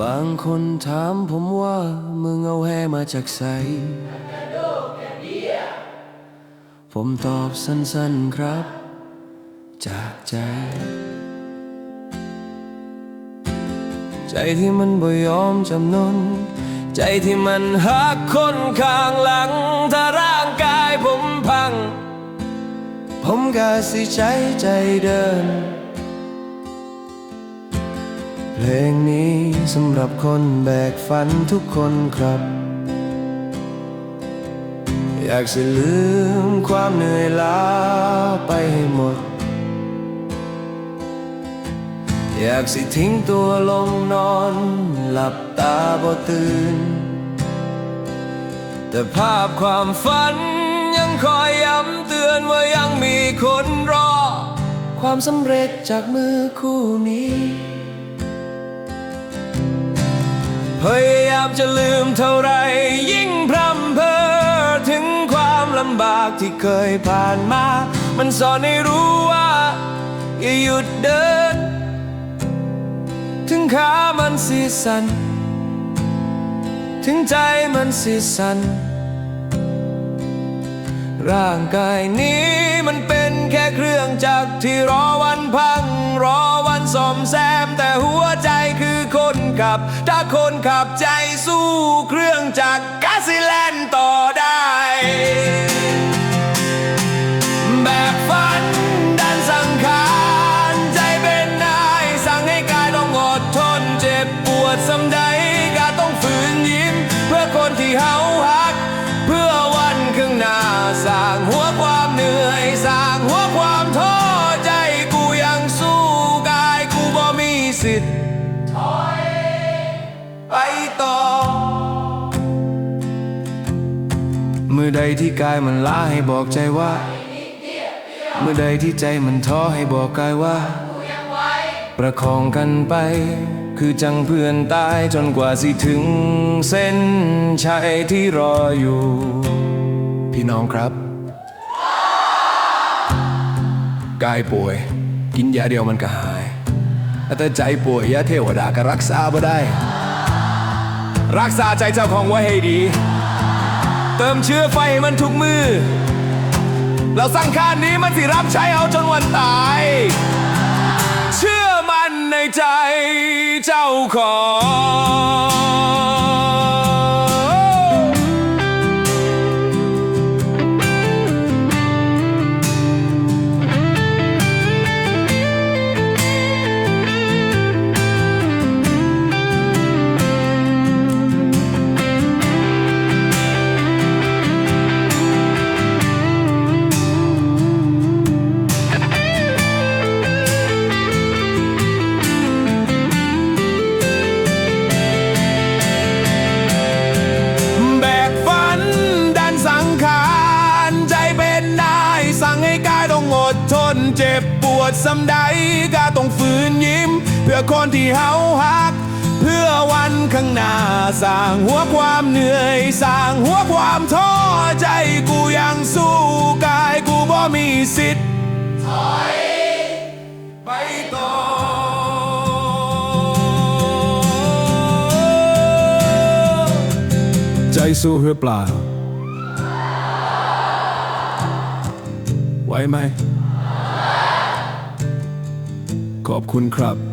บางคนถามผมว่ามึงเอาแฮมาจากไสผมตอบสั้นๆครับ จากใจ ใจที่มันบ่ยอมจำนน ใจที่มันหักคนข้างหลัง ถ้าร่างกายผมพัง ผมก็สิใจใจเดิน เพลงนี้สำหรับคนแบกฝันทุกคนครับ อยากสิลืมความเหนื่อยล้าไปให้หมด อยากสิทิ้งตัวลงนอนหลับตาบ่ตื่น แต่ภาพความฝันยังคอยย้ำเตือนว่ายังมีคนรอ ความสำเร็จจากมือคู่นี้ พยายามจะลืมเท่าไร ยิ่งพร่ำเพ้อถึงความลำบากที่เคยผ่านมา มันสอนให้รู้ว่า อย่าหยุดเดิน ถึงขามันสีสัน ถึงใจมันสีสัน ร่างกายนี้มันเป็นแค่เครื่องจักรที่รอวันพัง รอวันซ่อมแซมแต่หัว ขับ ถ้าคนขับใจสู้เครื่องจักรกาสิแลนต่อได้ แบกฝันดันสังขารใจเป็นนายสั่งให้กายต้องอดทนเจ็บปวดสำใดก็ต้องฝืนยิ้ม เพื่อคนที่เฮาฮัก เพื่อวันข้างหน้าสร้างหัวความเหนื่อยสร้างหัวความท้อใจกูยังสู้กายกูบ่มีสิทธิ์ มือใดที่กายมันล้าให้บอกใจว่า เมื่อใดที่ใจมันท้อให้บอกกายว่า ประคองกันไป คือจังเพื่อนตายจนกว่าสิถึง เส้นชัยที่รออยู่ พี่น้องครับ กายป่วย กินยาเดียวมันก็หาย แต่ใจป่วยยาเทวดาก็รักษาบ่ได้ รักษาใจเจ้าของไว้ให้ดี เติมเชื้อไฟมันทุกมือ เราสร้างขานนี้มันสิรับใช้เอาจนวันตาย เชื่อมันในใจเจ้าของ เจ็บปวดสำใดก็ต้องฝืนยิ้ม เพื่อคนที่เฮาฮัก เพื่อวันข้างหน้าสร้างหัวความเหนื่อยสร้างหัวความท้อใจกูยังสู้กายกูบ่มีสิทธิ์ถอยไปต่อใจสู้หรือเปล่า ไหวไหม ขอบคุณครับ